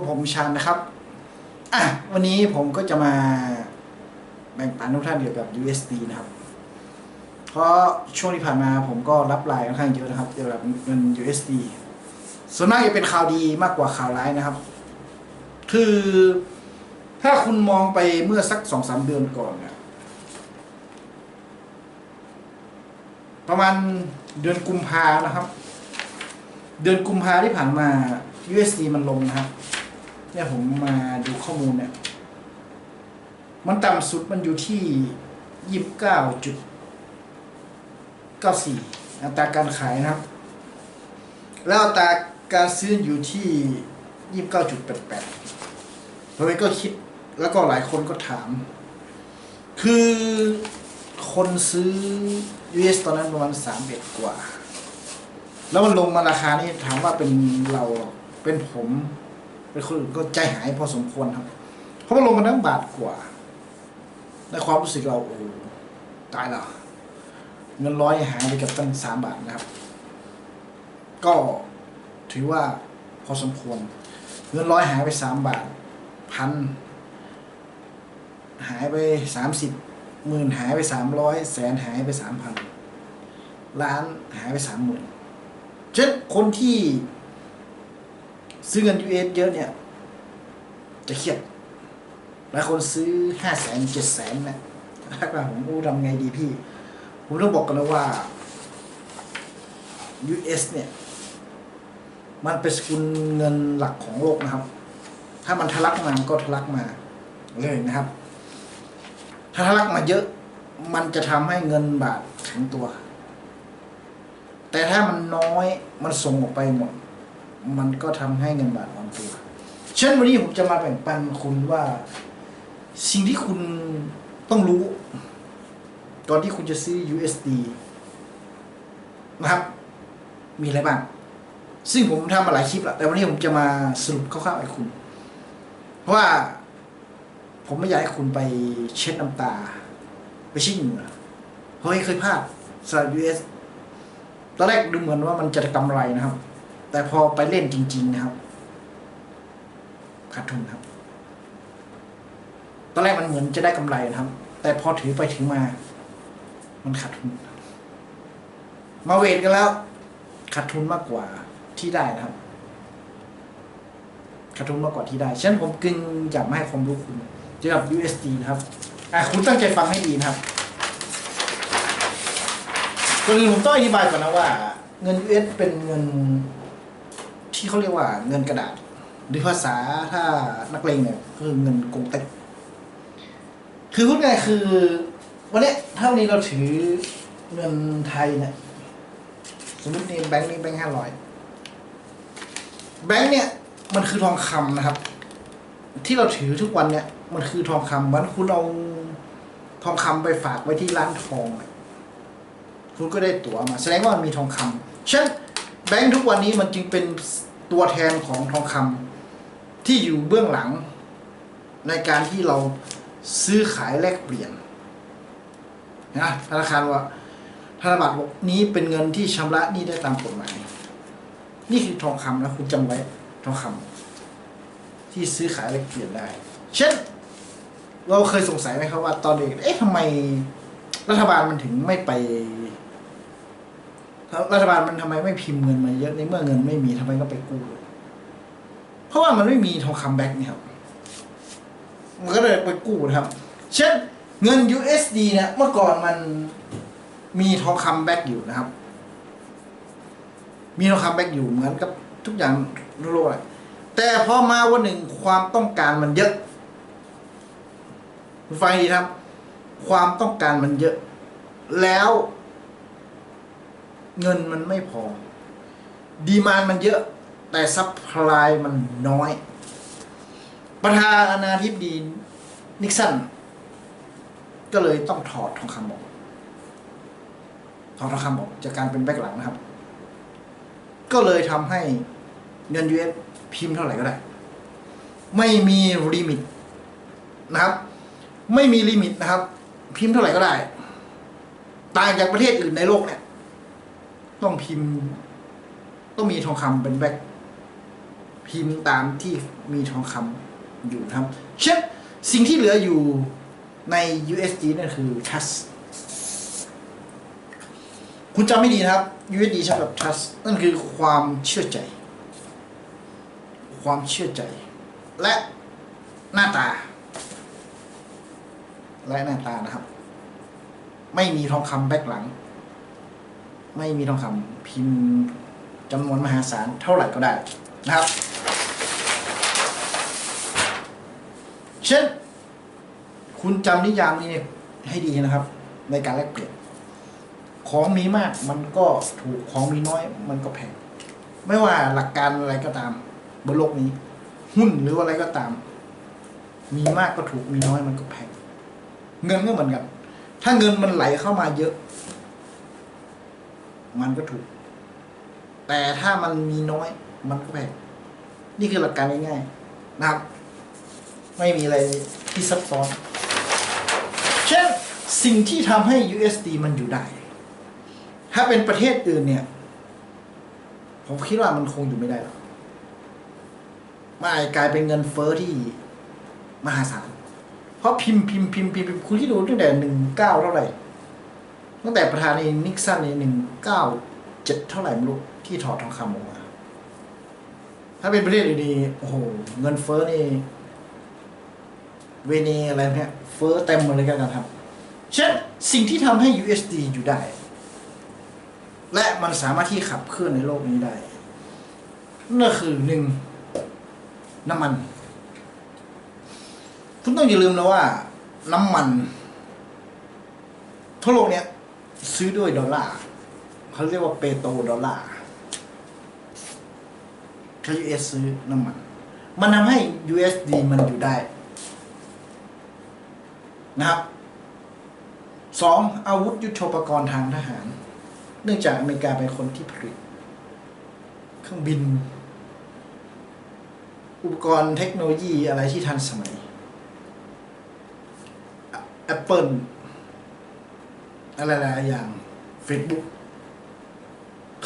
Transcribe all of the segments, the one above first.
บผมชันนะครับอะวันนี้ผมก็จะมาแบ่งปันทุกท่านเกี่ยวกับ USD นะครับ เพราะช่วงที่ผ่านมาผมก็รับไลน์ค่อนข้างเยอะนะครับเกี่ยวกับเงิน USD ส่วนมากจะเป็นข่าวดีมากกว่าข่าวร้ายนะครับ คือถ้าคุณมองไปเมื่อสักสองสามเดือนก่อนเนี่ยประมาณเดือนกุมภานะครับ เดือนกุมภาที่ผ่านมา USD มันลงนะครับ เนี่ยผมมาดูข้อมูลเนี่ย มันต่ำสุดมันอยู่ที่ยี่สิบเก้าจุดเก้าสี่อัตราการขายนะครับ แล้วอัตราการซื้ออยู่ที่ยี่สิบเก้าจุดแปดแปดผมก็คิดแล้วก็หลายคนก็ถาม คือคนซื้อ US ตอนนั้นประมาณสามเอ็ดกว่า แล้วมันลงมาราคานี่ถามว่าเป็นเราเป็นผม เป็นคนอื่นก็ใจหายพอสมควรครับ เพราะมันลงมาตั้งบาทกว่า ในความรู้สึกเราโอ้ตายแล้วเงินร้อยหายไปกับตั้งสามบาทนะครับ ก็ถือว่าพอสมควร เงินร้อยหายไปสามบาทพันหายไปสามสิบหมื่นหายไปสามร้อยแสนหายไปสามพันล้านหายไปสามหมื่นเช่นคนที่ ซื้อเงิน US เยอะเนี่ย จะเครียดหลายคนซื้อห้าแสนเจ็ดแสนนะถ้าผมรู้ทำไงดีพี่ ผมต้องบอกกันเลยว่า US เนี่ย มันเป็นสกุลเงินหลักของโลกนะครับ ถ้ามันทะลักมาก็ทะลักมาเลยนะครับ ถ้าทะลักมาเยอะ มันจะทำให้เงินบาทแข็งตัว แต่ถ้ามันน้อยมันส่งออกไปหมด มันก็ทำให้เงินบาทอ่อนตัวเช่นวันนี้ผมจะมาแบ่งปันคุณว่า สิ่งที่คุณต้องรู้ ตอนที่คุณจะซื้อ USD นะครับ มีอะไรบ้าง ซึ่งผมทำมาหลายคลิปแล้วแต่วันนี้ผมจะมาสรุปคร่าวๆให้คุณ เพราะว่า ผมไม่อยากให้คุณไปเช็ดน้ำตา ไปชิ้เหงื่อเฮ้ยเคยพลาดสำหรับ US ตอนแรกดูเหมือนว่ามันจะกำไรนะครับ แต่พอไปเล่นจริง ๆ นะครับขาดทุนครับ ตอนแรกมันเหมือนจะได้กำไรนะครับ แต่พอถือไปถือมา มันขาดทุน มาเวทกันแล้วขาดทุนมากกว่าที่ได้นะครับขาดทุนมากกว่าที่ได้ฉะนั้นผมกึ่งอยากมาให้ความรู้คุณเกี่ยวกับ USD นะครับอะคุณตั้งใจฟังให้ดีนะครับก่อนอื่นผมต้องอธิบายก่อนนะว่า เงิน US เป็นเงิน ที่เขาเรียกว่าเงินกระดาษ หรือภาษาถ้านักเลงเนี่ยคือเงินกงเต็กคือพูดง่ายคือ วันนี้ถ้าวันนี้เราถือเงินไทยเนี่ยสมมตินี่แบงค์นี้แบงค์ห้าร้อยแบงค์เนี่ยมันคือทองคำนะครับ ที่เราถือทุกวันเนี่ย มันคือทองคำวันคุณเอาทองคำไปฝากไว้ที่ร้านทอง คุณก็ได้ตั๋วมา แสดงว่ามันมีทองคำฉะนั้น แบงค์ทุกวันนี้มันจึงเป็นตัวแทนของทองคำที่อยู่เบื้องหลัง ในการที่เราซื้อขายแลกเปลี่ยนนะธนาคารว่าธนบัตรนี้เป็นเงินที่ชำระหนี้ได้ตามกฎหมาย นี่คือทองคำนะคุณจำไว้ทองคำที่ซื้อขายแลกเปลี่ยนได้ เช่น เราเคยสงสัยไหมครับว่าตอนเด็กเอ๊ะทำไมรัฐบาลมันถึงไม่ไป รัฐบาลมันทำไมไม่พิมพ์เงินมาเยอะในเมื่อเงินไม่มีทำไมก็ไปกู้เพราะว่ามันไม่มีทองคำแบ็กนี่ครับ มันก็เลยไปกู้นะครับ เช่นเงิน USD เนี่ยเมื่อก่อนมันมีทองคำแบ็กอยู่นะครับ มีทองคำแบ็กอยู่เหมือนกับทุกอย่างทั่วโลกเลยแต่พอมาวันหนึ่งความต้องการมันเยอะฟังดีครับ ความต้องการมันเยอะ แล้ว เงินมันไม่พอ ดีมานมันเยอะ แต่ซัพพลายมันน้อย ประธานาธิบดีนิกสันก็เลยต้องถอดทองคำออกถอดทองคำออกจากการเป็นแบ็กหลังนะครับ ก็เลยทำให้เงิน US พิมพ์เท่าไหร่ก็ได้ ไม่มีลิมิตนะครับ ไม่มีลิมิตนะครับ พิมพ์เท่าไหร่ก็ได้ ต่างจากประเทศอื่นในโลกเนี่ย ต้องพิมพ์ ต้องมีทองคำเป็นแบ็กพิมพ์ตามที่มีทองคำอยู่ครับ เช่นสิ่งที่เหลืออยู่ใน USD นั่นคือ trust คุณจำไม่ดีนะครับ USD ใช้กับ trust นั่นคือความเชื่อใจ ความเชื่อใจ และหน้าตา และหน้าตานะครับ ไม่มีทองคำแบ็กหลัง ไม่มีทองคำพิมพ์จำนวนมหาศาลเท่าไหร่ก็ได้นะครับ เช่น คุณจำนิยามนี้ให้ดีนะครับ ในการแลกเปลี่ยนของมีมากมันก็ถูกของมีน้อย มันก็แพงไม่ว่าหลักการอะไรก็ตาม บนโลกนี้ หุ้นหรือว่าอะไรก็ตาม มีมากก็ถูกมีน้อยมันก็แพงเงินก็เหมือนกัน ถ้าเงินมันไหลเข้ามาเยอะ มันก็ถูก แต่ถ้ามันมีน้อย มันก็แพงนี่คือหลักการง่ายๆนะครับ ไม่มีอะไรที่ซับซ้อน เช่นสิ่งที่ทำให้ USD มันอยู่ได้ ถ้าเป็นประเทศอื่นเนี่ย ผมคิดว่ามันคงอยู่ไม่ได้หรอกมันอาจกลายเป็นเงินเฟ้อที่มหาศาล เพราะพิมพ์พิมพ์พิมพ์พิมพ์พิมพ์คุณที่ดูตั้งแต่หนึ่งเก้าเท่าไหร่ ตั้งแต่ประธานาธินิกสันในหนึ่งเก้าเจ็ดเท่าไหร่ไม่รู้ที่ถอดทองคำออกมา ถ้าเป็นประเทศอื่นนี่โอ้โห เงินเฟ้อนี่ เวเนอะไรเนี่ยเฟ้อเต็มหมดเลยกันครับเช่นสิ่งที่ทำให้ USD อยู่ได้ และมันสามารถที่ขับเคลื่อนในโลกนี้ได้นั่นคือหนึ่งน้ำมันคุณต้องอย่าลืมนะว่า น้ำมันทั่วโลกเนี้ย ซื้อด้วยดอลลาร์เขาเรียกว่าเปโตรดอลลาร์ถ้า US ซื้อน้ำมัน มันทำให้ USD มันอยู่ได้ นะครับสองอาวุธยุทโธปกรณ์ทางทหาร เนื่องจากอเมริกาเป็นคนที่ผลิต เครื่องบิน อุปกรณ์เทคโนโลยีอะไรที่ทันสมัย Apple อะไรหลายๆอย่าง Facebook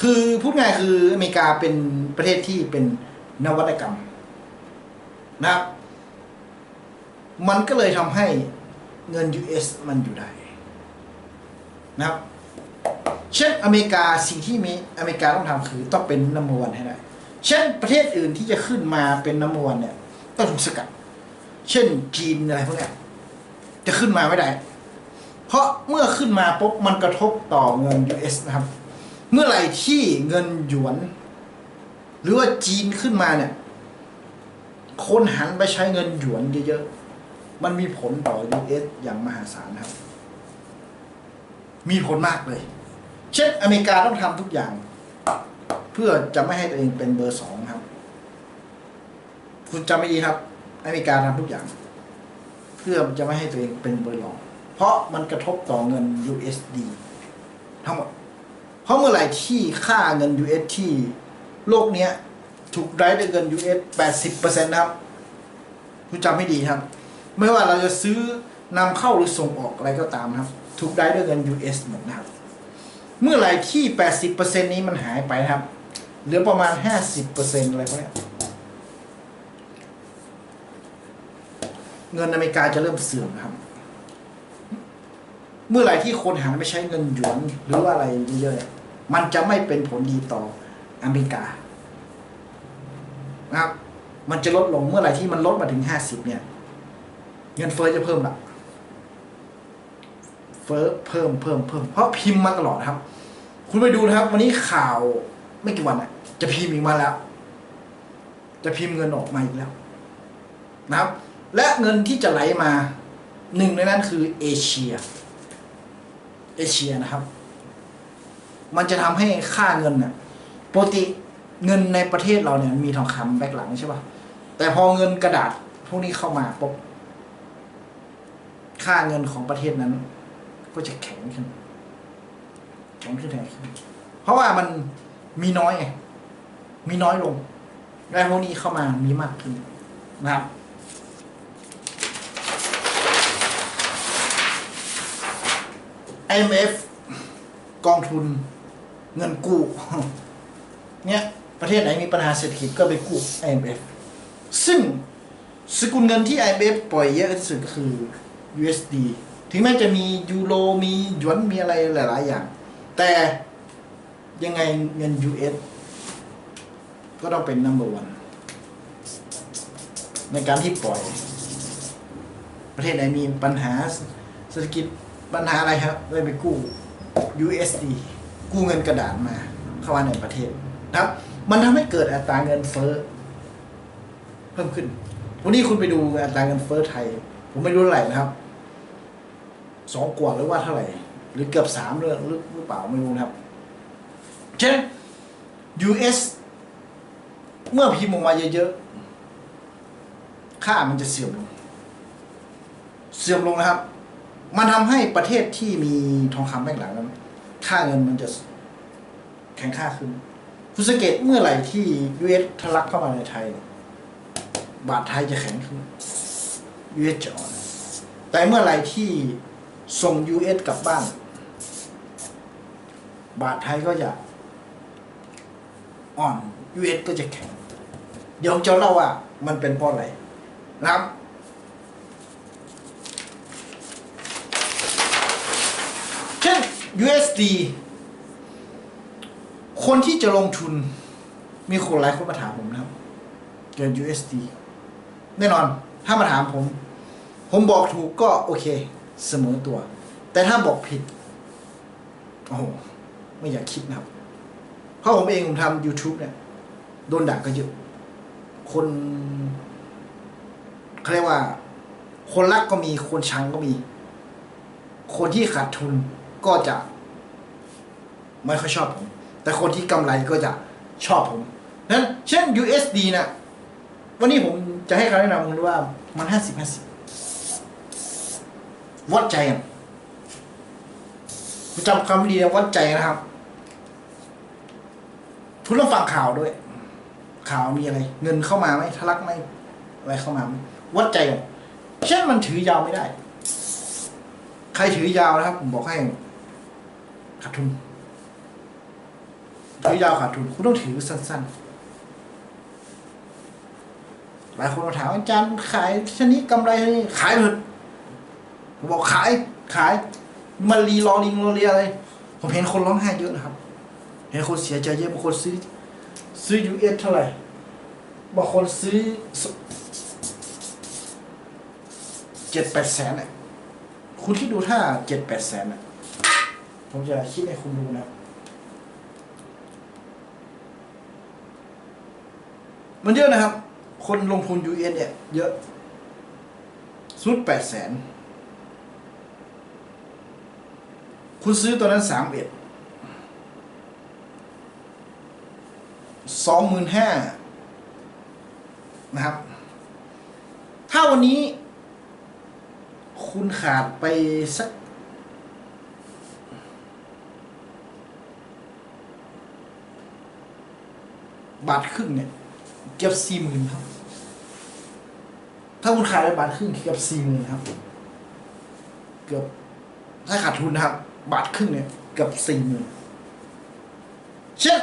คือพูดง่ายคืออเมริกาเป็นประเทศที่เป็นนวัตกรรม นะครับ มันก็เลยทำให้เงิน US มันอยู่ได้นะครับ เช่นอเมริกาสิ่งที่มีอเมริกาต้องทำคือต้องเป็นนัมเบอร์วันให้ได้ เช่นประเทศอื่นที่จะขึ้นมาเป็นนัมเบอร์วันเนี่ยต้องถูกสกัด เช่นจีนอะไรพวกนี้จะขึ้นมาไม่ได้ เพราะเมื่อขึ้นมาปุ๊บมันกระทบต่อเงิน US นะครับ เมื่อไหร่ที่เงินหยวน หรือว่าจีนขึ้นมาเนี่ย คนหันไปใช้เงินหยวนเยอะๆ มันมีผลต่อ US อย่างมหาศาลครับ มีผลมากเลย เช่นอเมริกาต้องทำทุกอย่าง เพื่อจะไม่ให้ตัวเองเป็นเบอร์สองครับ คุณจำไม่ดีครับ อเมริกาทำทุกอย่าง เพื่อจะไม่ให้ตัวเองเป็นเบอร์รอง เพราะมันกระทบต่อเงิน USD ทั้งหมด เพราะเมื่อไหร่ที่ค่าเงิน US ที่โลกเนี้ยถูกไดรฟ์ด้วยเงิน US 80%นะครับคุณจำให้ดีครับ ไม่ว่าเราจะซื้อนำเข้าหรือส่งออกอะไรก็ตามนะครับ ถูกได้ด้วยเงิน US หมดนะครับ เมื่อไหร่ที่ 80%นี้มันหายไปครับ เหลือประมาณ 50%อะไรพวกเนี้เงินอเมริกาจะเริ่มเสื่อมครับ เมื่อไหร่ที่คนหันไปใช้เงินหยวนหรือว่าอะไรเยอะๆมันจะไม่เป็นผลดีต่ออเมริกานะครับมันจะลดลงเมื่อไหร่ที่มันลดมาถึงห้าสิบเนี่ย เงินเฟ้อจะเพิ่มละเฟ้อเพิ่มเพิ่มเพิ่มเพราะพิมพ์มาตลอดครับ คุณไปดูนะครับ วันนี้ข่าวไม่กี่วันอะจะพิมพ์อีกมาแล้ว จะพิมพ์เงินออกมาอีกแล้ว นะครับ และเงินที่จะไหลมาหนึ่งในนั้นคือเอเชีย เอเชียนะครับ มันจะทำให้ค่าเงินน่ะปกติเงินในประเทศเราเนี่ยมีทองคำแบกหลังใช่ป่ะแต่พอเงินกระดาษพวกนี้เข้ามาปุ๊บค่าเงินของประเทศนั้น ก็จะแข็งขึ้น แข็งขึ้นแข็งขึ้นเพราะว่ามันมีน้อยไงมีน้อยลงแล้พวกนี้เข้ามามีมากขึ้นนะครับ IMF กองทุนเงินกู้ เนี่ยประเทศไหนมีปัญหาเศรษฐกิจก็ไปกู้ IMF ซึ่งสกุลเงินที่ IMF ปล่อยเยอะที่สุดก็คือ USD ถึงแม้จะมียูโรมีหยวนมีอะไรหลาย ๆ อย่าง แต่ยังไงเงิน US ก็ต้องเป็น number one ในการที่ปล่อย ประเทศไหนมีปัญหาเศรษฐกิจ ปัญหาอะไรครับได้ไปกู้ USD กู้เงินกระดาษมา เข้ามาในประเทศนะครับ มันทำให้เกิดอัตราเงินเฟ้อเพิ่มขึ้น วันนี้คุณไปดูอัตราเงินเฟ้อไทย ผมไม่รู้เท่าไหร่นะครับ สองกว่าหรือว่าเท่าไหร่ หรือเกือบสามเรื่องหรือหรือเปล่าไม่รู้นะครับเช่น US เมื่อพิมพ์ออกมาเยอะๆ ค่ามันจะเสื่อมลง เสื่อมลงนะครับ มันทำให้ประเทศที่มีทองคำแบงหลังนั้นค่าเงินมันจะแข็งค่าขึ้น คุณสังเกตเมื่อไหร่ที่ US ทะลักเข้ามาในไทย บาทไทยจะแข็งขึ้น US จะอ่อนแต่เมื่อไหร่ที่ส่ง US กลับบ้าน บาทไทยก็จะอ่อน US ก็จะแข็ง เดี๋ยวจะเล่าว่ามันเป็นเพราะอะไรนะครับ เช่น USD คนที่จะลงทุนมีคนหลายคนมาถามผมนะครับเกี่ยวกับ USD แน่นอนถ้ามาถามผม ผมบอกถูกก็โอเค เสมอตัว แต่ถ้าบอกผิด โอ้โห ไม่อยากคิดนะครับ เพราะผมเองผมทำ YouTube เนี่ย โดนด่าก็เยอะ คนเขาเรียกว่า คนรักก็มีคนชังก็มี คนที่ขาดทุน ก็จะ ไม่ค่อยชอบผม แต่คนที่กำไรก็จะชอบผมนั้นเช่น USD นะวันนี้ผมจะให้คำแนะนำคุณว่ามันห้าสิบห้าสิบวัดใจกันคุณจำคำดีนะวัดใจนะครับคุณต้องฟังข่าวด้วย ข่าวมีอะไร เงินเข้ามาไหมทะลักไหมอะไรเข้ามาไหมวัดใจกันเช่นมันถือยาวไม่ได้ ใครถือยาวนะครับ ผมบอกให้ ขาดทุนถือยาวขาดทุนคุณต้องถือสั้นๆ หลายคนมาถามอาจารย์ขายชนิดกำไรนิดขายเถอะผมบอกขายขายมารีรอลิงรอเรียอะไร ผมเห็นคนร้องไห้เยอะนะครับ เห็นคนเสียใจเยอะบางคนซื้อ ซื้อยูเอสเท่าไหร่บางคนซื้อเจ็ดแปดแสนอะคุณคิดดูถ้าเจ็ดแปดแสนอะ ผมจะคิดให้คุณดูนะ มันเยอะนะครับ คนลงทุน US เนี่ย เยอะสุดแปดแสน คุณซื้อตัวนั้นสามเอ็ดสองหมื่นห้านะครับ ถ้าวันนี้ คุณขาดไปสัก บาทครึ่งเนี่ยเกือบสี่หมื่นครับ ถ้าคุณขายไปบาทครึ่งเกือบสี่หมื่นครับ เกือบ ถ้าขาดทุนนะครับ บาทครึ่งเนี่ยเกือบสี่หมื่นเช่น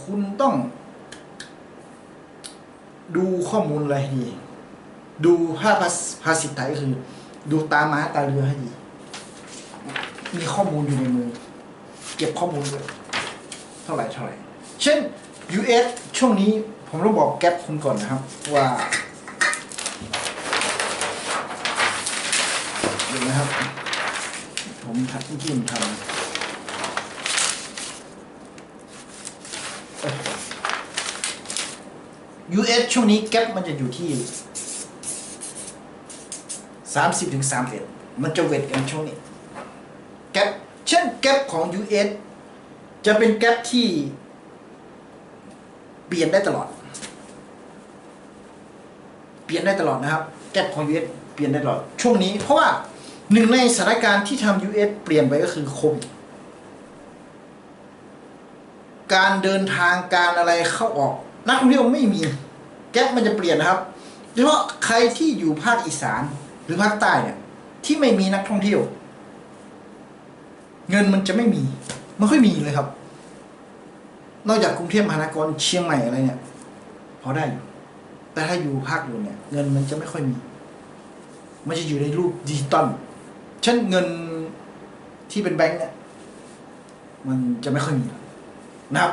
คุณต้อง ดูข้อมูลอะไรดีดูภาพภาษิตไทยก็คือ ดูตาม้าตาเรือให้ดี มีข้อมูลอยู่ในมือ เก็บข้อมูลด้วยเท่าไหร่เท่าไหร่ เช่น US ช่วงนี้ผมต้องบอกแก๊ปคุณก่อนนะครับว่าดี๋ยวนะครับ ผมทัดเมื่อกี้มทำ US ช่วงนี้แก๊ปมันจะอยู่ที่สามสิบถึงสามเอ็ดมันจะเวทกันช่วงนี้ แก๊ปเช่นแก๊ปของ US จะเป็นแก๊ปที่ เปลี่ยนได้ตลอด เปลี่ยนได้ตลอดนะครับ แก๊ปของ US เปลี่ยนได้ตลอด ช่วงนี้ เพราะว่าหนึ่งในสถานการณ์ที่ทำ US เปลี่ยนไปก็คือโควิดการเดินทางการอะไรเข้าออก นักท่องเที่ยวไม่มี แก๊ปมันจะเปลี่ยนนะครับโดยเฉพาะใครที่อยู่ภาคอีสานหรือภาคใต้เนี่ย ที่ไม่มีนักท่องเที่ยว เงินมันจะไม่มี ไมันค่อยมีเลยครับ นอกจากกรุงเทพมหานครเชียงใหม่อะไรเนี่ย พอได้อยู่แต่ถ้าอยู่ภาคอื่นเนี่ย เงินมันจะไม่ค่อยมี มันจะอยู่ในรูปดิจิตอลเช่นเงินที่เป็นแบงก์เนี่ย มันจะไม่ค่อยมีนะครับ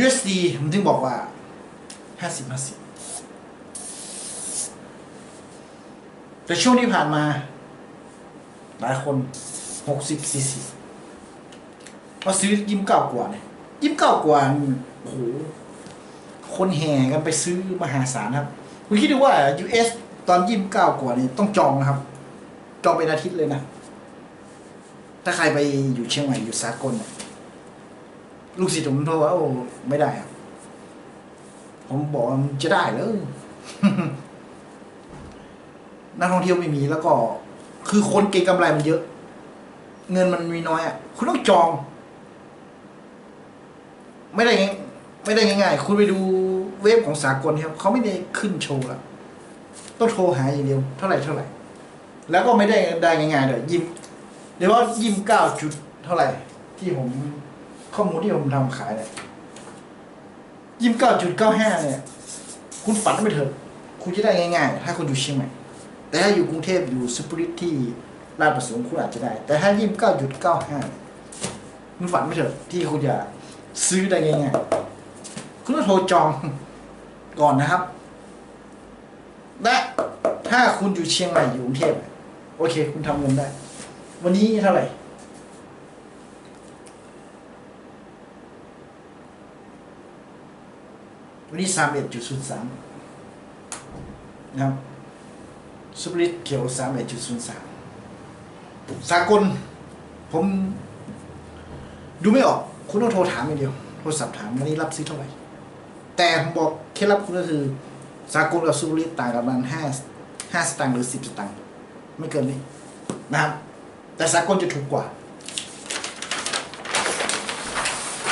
USD ผมถึงบอกว่าห้าสิบห้าสิบแต่ช่วงที่ผ่านมา หลายคน หกสิบสี่สิบพอซื้อยิ้มเก้ากว่าเนี่ยยิ้มเก้ากว่าโอ้โหคนแห่กันไปซื้อมหาศาลครับ คุณคิดดูว่า US ตอนยิ้มเก้ากว่านี่ต้องจองนะครับ จองเป็นอาทิตย์เลยนะ ถ้าใครไปอยู่เชียงใหม่อยู่สากลเนี่ยลูกศิษย์ผมโทรว่าโอ้ไม่ได้ครับผมบอกมันจะได้เหรอนักท่องเที่ยวไม่มีแล้วก็ คือคนเก็งกำไรมันเยอะ เงินมันมีน้อยอะคุณต้องจอง ไม่ได้ไม่ได้ง่ายๆคุณไปดูเว็บของสากลครับเขาไม่ได้ขึ้นโชว์ล้วต้องโทรหาอย่างเดียวเท่าไหร่เท่าไหร่ แล้วก็ไม่ได้ได้ง่ายๆเลยยิมเดี๋ยวว่ายิมเก้าจุดเท่าไหร่ ที่ผมข้อมูลที่ผมทำขายเนี่ยยิมเก้าจุดเก้าห้าเนี่ย คุณฝันไม่เถอะ คุณจะได้ง่ายๆ ถ้าคุณอยู่เชียงใหม่แต่ถ้าอยู่กรุงเทพอยู่สุปริตที่ ลาดประสงค์คุณอาจจะได้ แต่ถ้ายิมเก้าจุดเก้าห้าคุณฝันไม่เถอะที่คุณจะซื้อได้ง่ายๆคุณต้องโทรจองก่อนนะครับ และถ้าคุณอยู่เชียงใหม่อยู่กรุงเทพโอเค คุณทำเงินได้ วันนี้เท่าไหร่วันนี้สามเอ็ดจุดศูนย์สามนะครับสุปริตเขียวสามเอ็ดจุดศูนย์สาม สากล ผมดูไม่ออก คุณต้องโทรถามอย่างเดียว โทรศัพท์ถามวันนี้รับซื้อเท่าไหร่ แต่ผมบอกเคล็ดลับคุณก็คือ สากลกับสุปริต่างกันประมาณห้าห้าสตางค์หรือสิบสตางค์ไม่เกินนี้นะครับ แต่สากลจะถูกกว่า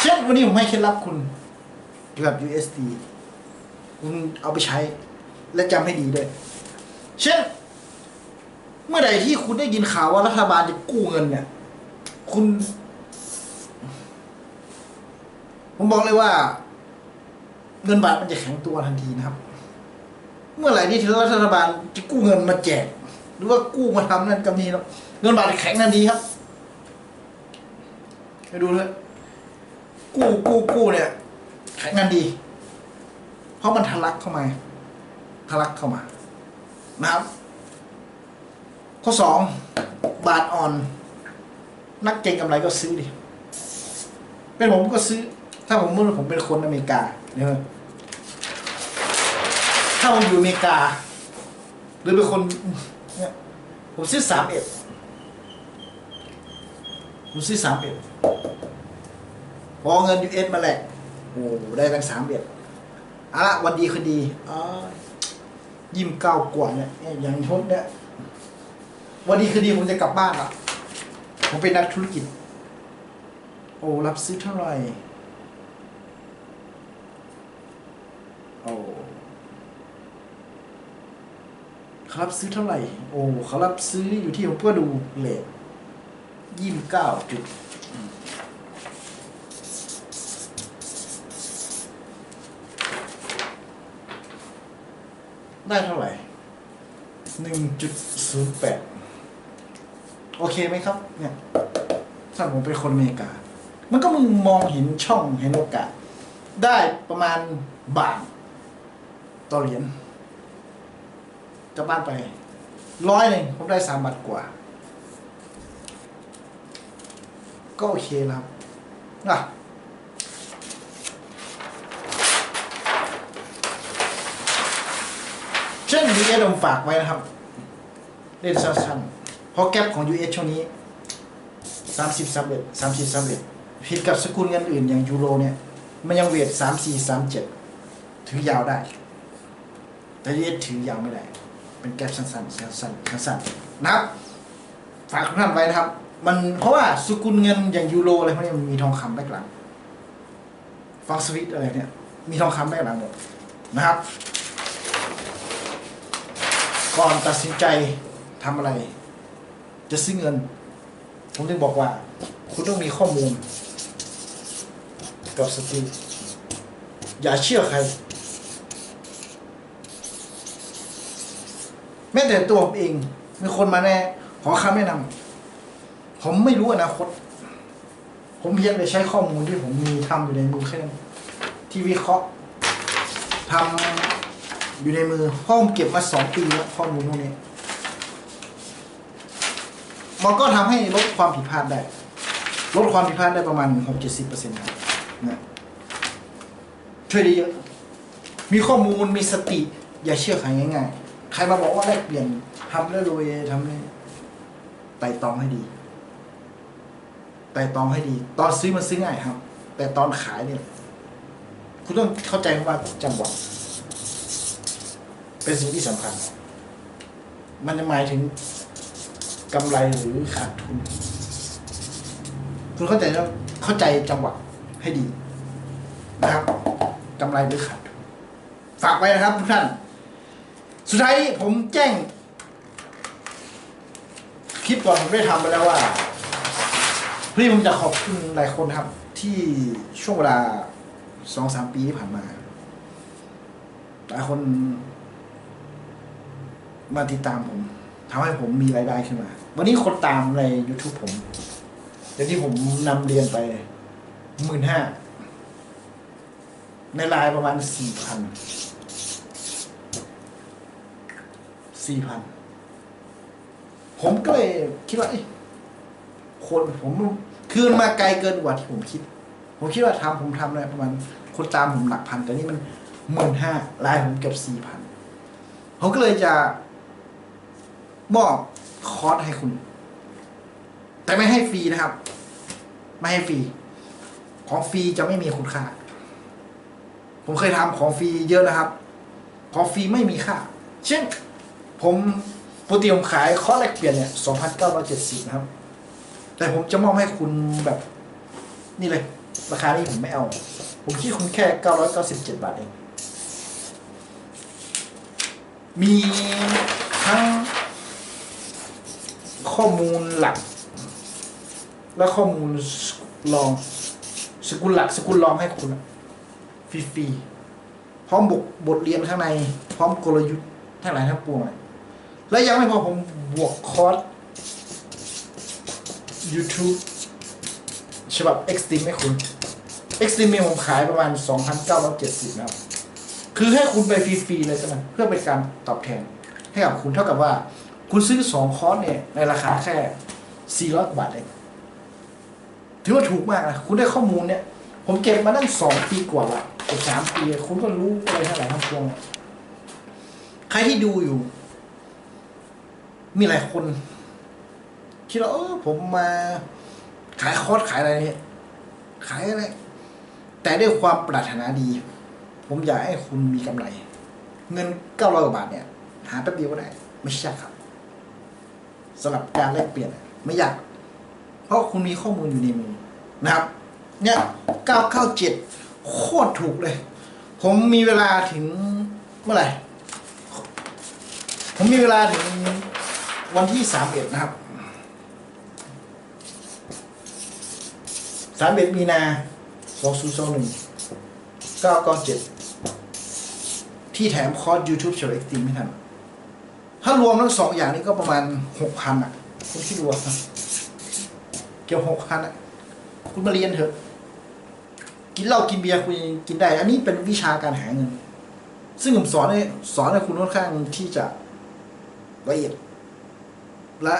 เช่นวันนี้ผมให้เคล็ดลับคุณเกี่ยวกับ USD คุณเอาไปใช้และจำให้ดีด้วย เช่น เมื่อใดที่คุณได้ยินข่าวว่ารัฐบาลจะกู้เงินเนี่ย คุณ ผมบอกเลยว่า เงินบาทมันจะแข็งตัวทันทีนะครับ เมื่อไหร่ที่รัฐบาลจะกู้เงินมาแจก หรือว่ากู้มาทำนั่นกับนี้แล้วเงินบาทแข็งทันทีครับไปดูเลยกู้กู้กู้เนี่ยแข็งทันทีเพราะมันทะลักเข้ามาทะลักเข้ามา นะครับ ข้อสองบาทอ่อน นักเก็งกำไรก็ซื้อดิ เป็นผมก็ซื้อ ถ้าผมเมื่อผมเป็นคนอเมริกาเนี่ยถ้าผมอยู่อเมริกา หรือเป็นคนเนี่ยผมซื้อสามเอ็ดผมซื้อสามเอ็ดพอเงินยูเอสมาแหละโอ้ได้ตั้งสามเอ็ดอะละวันดีคืนดีอ๋อยิ้มเก้ากว่าเนี่ยอย่างทดเนี่ย วันดีคืนดีผมจะกลับบ้านละผมเป็นนักธุรกิจ โอ้รับซื้อเท่าไหร่โอ้เขารับซื้อเท่าไหร่ โอ้เขารับซื้ออยู่ที่ผมเพื่อดูเลทยี่สิบเก้าจุดได้เท่าไหร่หนึ่งจุดศูนย์แปด โอเคไหมครับ เนี่ยถ้าผมเป็นคนอเมริกา มันก็มึงมองเห็นช่องเห็นโอกาส ได้ประมาณบาทต่อเหรียญกลับบ้านไปร้อยหนึ่งผมได้สามบาทกว่า ก็โอเคแล้วครับอะเช่น US ผมฝากไว้นะครับเล่นสั้นๆ เพราะแก๊ปของ US ช่วงนี้สามสิบสามเอ็ดสามสิบสามเอ็ดผิดกับสกุลเงินอื่นอย่างยูโรเนี่ย มันยังเวทสามสี่สามเจ็ดถือยาวได้ แต่ US ถือยาวไม่ได้ เป็นแก๊ปสั้นๆสั้นๆสั้นๆนะครับฝากทุกท่านไว้นะครับ มันเพราะว่าสกุลเงินอย่างยูโรอะไรพวกนี้มันมีทองคำแบกหลังฟังสวิตอะไรเนี่ย มีทองคำแบกหลังหมดนะครับ ก่อนตัดสินใจทำอะไร จะซื้อเงิน ผมถึงบอกว่า คุณต้องมีข้อมูล กับสติ อย่าเชื่อใคร แม้แต่ตัวผมเอง มีคนมาแน่ขอคำแนะนำผมไม่รู้อนาคต ผมเพียงแต่ใช้ข้อมูลที่ผมมีทำอยู่ในมือแค่นั้นที่วิเคราะห์ทำอยู่ในมือเพราะผมเก็บมาสองปีแล้วข้อมูลพวกนี้ มันก็ทำให้ลดความผิดพลาดได้ ลดความผิดพลาดได้ประมาณหกเจ็ดสิบเปอร์เซ็นต์นะช่วยได้เยอะ มีข้อมูลมีสติ อย่าเชื่อใครง่ายๆ ใครมาบอกว่าแลกเปลี่ยนทำแล้วรวยทำนี่ไต่ตองให้ดีไต่ตองให้ดี ตอนซื้อมันซื้อง่ายครับ แต่ตอนขายเนี่ย คุณต้องเข้าใจว่าจังหวะเป็นสิ่งที่สำคัญ มันจะหมายถึง กำไรหรือขาดทุน คุณเข้าใจแล้วเข้าใจจังหวะให้ดีนะครับกำไรหรือขาดทุนฝากไว้นะครับทุกท่าน สุดท้ายผมแจ้ง คลิปก่อนผมได้ทำไปแล้วว่าพี่ผมจะขอบคุณหลายคนครับ ที่ช่วงเวลาสองสามปีที่ผ่านมา หลายคนมาติดตามผมทำให้ผมมีรายได้ขึ้นมา วันนี้คนตามใน YouTube ผมเดี๋ยวที่ผมนำเรียนไปหมื่นห้า ในไลน์ประมาณสี่พันสี่พันผมก็เลยคิดว่าเอ้คนผมคือมันมาไกลเกินกว่าที่ผมคิด ผมคิดว่าทำผมทำอะไรประมาณคนตามผมหลักพัน แต่นี่มันหมื่นห้าไลน์ผมเกือบสี่พันผมก็เลยจะมอบ คอร์สให้คุณ แต่ไม่ให้ฟรีนะครับ ไม่ให้ฟรี ของฟรีจะไม่มีคุณค่า ผมเคยทำของฟรีเยอะนะครับ ของฟรีไม่มีค่า เช่น ผมปกติผมขายคอร์สแลกเปลี่ยนเนี่ยสองพันเก้าร้อยเจ็ดสิบนะครับ แต่ผมจะมอบให้คุณแบบ นี่เลย ราคานี้ผมไม่เอา ผมคิดคุณแค่เก้าร้อยเก้าสิบเจ็ดบาทเองมีทั้ง ข้อมูลหลัก และข้อมูลรองสกุลหลักสกุลรองให้คุณฟรีๆพร้อมบทบทเรียนข้างใน พร้อมกลยุทธ์ทั้งหลายทั้งปวงและยังไม่พอผมบวกคอร์ส YouTube ฉบับ Extreme ให้คุณ Extreme ผมขายประมาณ 2,970นะครับ คือให้คุณไปฟรีๆเลยก็นะเพื่อเป็นการตอบแทนให้กับคุณเท่ากับว่า คุณซื้อสองคอร์สเนี่ยในราคาแค่ 400กว่าบาทเองถือว่าถูกมากนะคุณได้ข้อมูลเนี่ย ผมเก็บมาตั้งสองปีกว่าละเกือบสามปี คุณก็รู้อะไรทั้งหลายทั้งปวงใครที่ดูอยู่ มีหลายคนคิดว่าเออผมมาขายคอร์สขายอะไรเนี่ยขายอะไร แต่ด้วยความปรารถนาดี ผมอยากให้คุณมีกำไร เงินเก้าร้อยกว่าบาทเนี่ย หาแป๊บเดียวก็ได้ ไม่ใช่ครับ สำหรับการแลกเปลี่ยนไม่ยาก เพราะคุณมีข้อมูลอยู่ในมือนะครับ เนี่ยเก้าเก้าเจ็ดโคตรถูกเลย ผมมีเวลาถึงเมื่อไหร่ ผมมีเวลาถึงวันที่สามเอ็ดนะครับสามเอ็ดมีนาสองศูนย์สองหนึ่งเก้าเก้าเจ็ดที่แถมคอร์ส YouTube เฉลยตีไม่ทัน ถ้ารวมทั้งสองอย่างนี้ก็ประมาณหกพันอะ คุณคิดดูเกี่ยวหกพันอะ คุณมาเรียนเถอะ กินเหล้ากินเบียร์คุณกินได้ อันนี้เป็นวิชาการหาเงิน ซึ่งผมสอนให้สอนให้คุณค่อนข้างที่จะละเอียด และ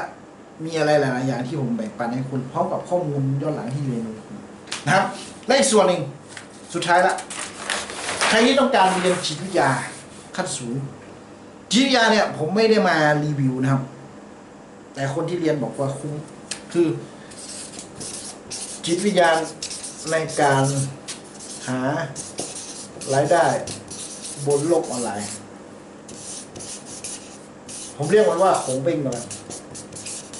มีอะไรหลาย ๆ อย่างที่ผมแบ่งปันให้คุณพร้อมกับข้อมูลย้อนหลังที่อยู่ในมือคุณนะครับและอีกส่วนหนึ่งสุดท้ายละ ใครที่ต้องการเรียนจิตวิทยาขั้นสูง จิตวิยาเนี่ยผมไม่ได้มารีวิวนะครับ แต่คนที่เรียนบอกว่าคุ้มคือ จิตวิทยาณในการหารายได้ บนโลกออนไลน์ ผมเรียกมันว่าโขงเบ้งแล้วกัน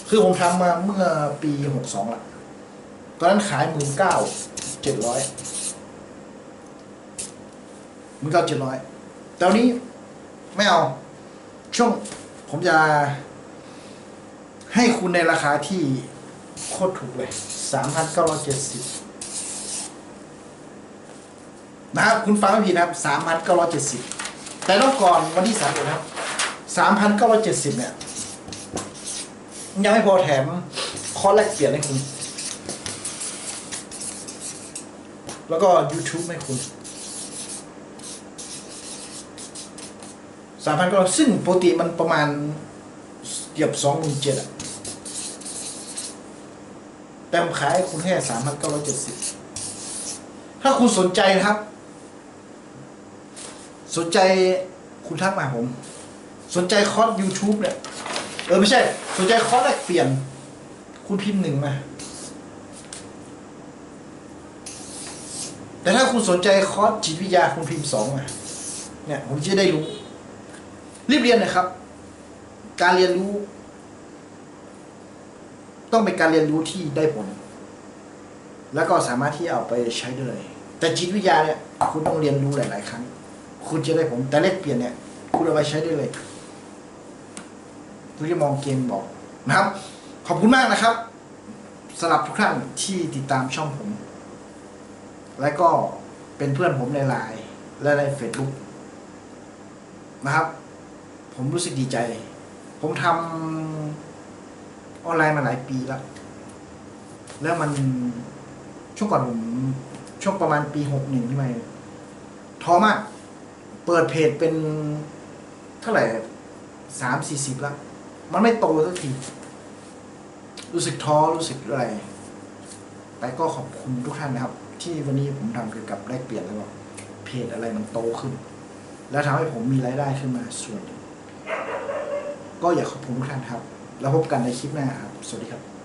คือผมทำมาเมื่อปีหกสองละตอนนั้นขายหมื่นเก้าเจ็ดร้อยหมื่นเก้าเจ็ดร้อยแต่วันนี้ไม่เอา ช่วงผมจะให้คุณในราคาที่โคตรถูกเลยสามพันเก้าร้อยเจ็ดสิบนะครับ คุณฟังไม่ผิดนะครับสามพันเก้าร้อยเจ็ดสิบแต่ต้องก่อนวันที่สามนะครับสามพันเก้าร้อยเจ็ดสิบเนี่ย ยังไม่พอแถมคอร์สแลกเปลี่ยนให้คุณ แล้วก็ YouTube ให้คุณ สามพันก็ซึ่งปกติมันประมาณเกือบสองหมื่นเจ็ดอะแต่ผมขายคุณแค่สามพันเก้าร้อยเจ็ดสิบถ้าคุณสนใจนะครับ สนใจคุณทักมาหาผม สนใจคอร์ส YouTube เนี่ย เออ ไม่ใช่ สนใจคอร์สแลกเปลี่ยน คุณพิมพ์หนึ่งมา แต่ถ้าคุณสนใจคอร์สจิตวิทยาคุณพิมพ์สองมาเนี่ย ผมจะได้รู้ รีบเรียนนะครับ การเรียนรู้ ต้องเป็นการเรียนรู้ที่ได้ผล แล้วก็สามารถที่เอาไปใช้ได้เลย แต่จิตวิทยาเนี่ยคุณต้องเรียนรู้หลาย ๆ ครั้ง คุณจะได้ผลแต่เลขเปลี่ยนเนี่ย คุณเอาไปใช้ได้เลยคุณจะมองเกมบอกนะครับ ขอบคุณมากนะครับสำหรับทุกท่านที่ติดตามช่องผม และก็เป็นเพื่อนผมในไลน์และในเฟซบุ๊กนะครับ ผมรู้สึกดีใจ ผมทำออนไลน์มาหลายปีแล้ว แล้วมันช่วงก่อนผมช่วงประมาณปีหกหนึ่งที่มาท้อมากเปิดเพจเป็นเท่าไหร่สามสี่สิบแล้วมันไม่โตสักทีรู้สึกท้อรู้สึกอะไร แต่ก็ขอบคุณทุกท่านนะครับ ที่วันนี้ผมทำเกี่ยวกับแลกเปลี่ยนแล้วก็เพจอะไรมันโตขึ้น แล้วทำให้ผมมีรายได้ขึ้นมาส่วนหนึ่ง ก็อยากขอบคุณทุกท่านครับ แล้วพบกันในคลิปหน้าครับ สวัสดีครับ